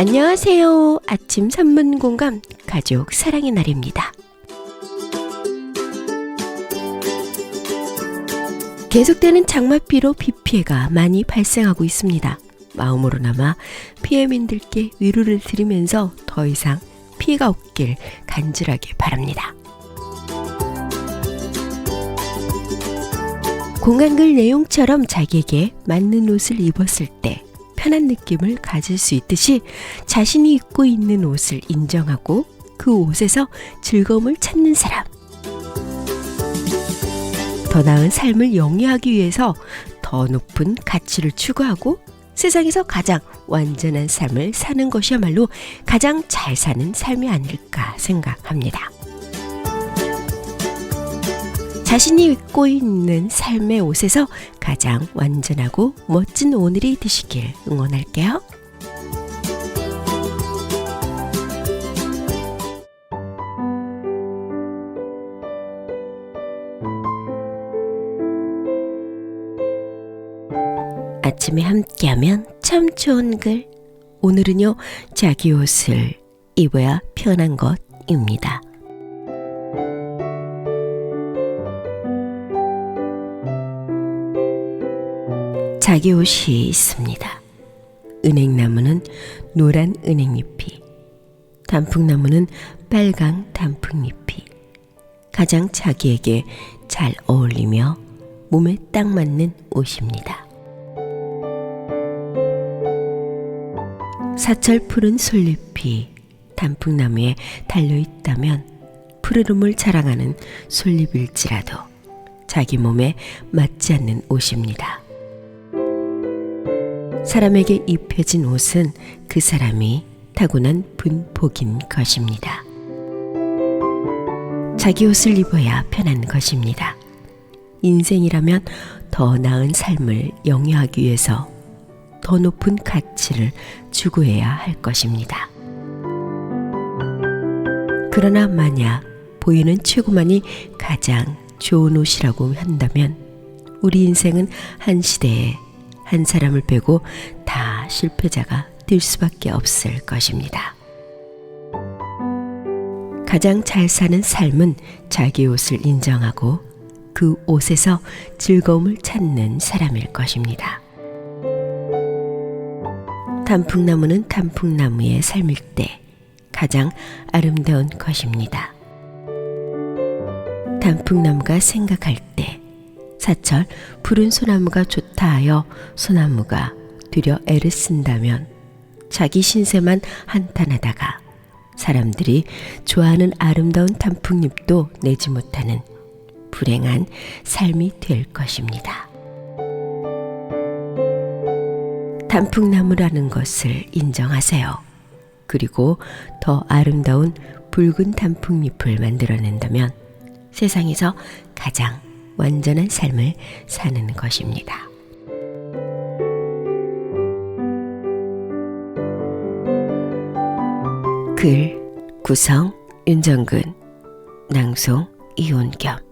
안녕하세요. 아침 산문 공감 가족 사랑의 날입니다. 계속되는 장맛비로 비 피해가 많이 발생하고 있습니다. 마음으로나마 피해민들께 위로를 드리면서 더 이상 피해가 없길 간절하게 바랍니다. 공간글 내용처럼 자기에게 맞는 옷을 입었을 때 편한 느낌을 가질 수 있듯이 자신이 입고 있는 옷을 인정하고 그 옷에서 즐거움을 찾는 사람. 더 나은 삶을 영위하기 위해서 더 높은 가치를 추구하고 세상에서 가장 완전한 삶을 사는 것이야말로 가장 잘 사는 삶이 아닐까 생각합니다. 자신이 입고 있는 삶의 옷에서 가장 완전하고 멋진 오늘이 되시길 응원할게요. 아침에 함께하면 참 좋은 글. 오늘은요, 자기 옷을 입어야 편한 것입니다. 자기 옷이 있습니다. 은행나무는 노란 은행잎이, 단풍나무는 빨강 단풍잎이 가장 자기에게 잘 어울리며 몸에 딱 맞는 옷입니다. 사철 푸른 솔잎이 단풍나무에 달려 있다면 푸르름을 자랑하는 솔잎일지라도 자기 몸에 맞지 않는 옷입니다. 사람에게 입혀진 옷은 그 사람이 타고난 분복인 것입니다. 자기 옷을 입어야 편한 것입니다. 인생이라면 더 나은 삶을 영위하기 위해서 더 높은 가치를 추구해야 할 것입니다. 그러나 만약 보이는 최고만이 가장 좋은 옷이라고 한다면 우리 인생은 한 시대에 한 사람을 빼고 다 실패자가 될 수밖에 없을 것입니다. 가장 잘 사는 삶은 자기 옷을 인정하고 그 옷에서 즐거움을 찾는 사람일 것입니다. 단풍나무는 단풍나무의 삶일 때 가장 아름다운 것입니다. 단풍나무가 생각할 때 사철 푸른 소나무가 좋다 하여 소나무가 들여 애를 쓴다면 자기 신세만 한탄하다가 사람들이 좋아하는 아름다운 단풍잎도 내지 못하는 불행한 삶이 될 것입니다. 단풍나무라는 것을 인정하세요. 그리고 더 아름다운 붉은 단풍잎을 만들어낸다면 세상에서 가장 완전한 삶을 사는 것입니다. 글 구성 윤정근 낭송 이온겸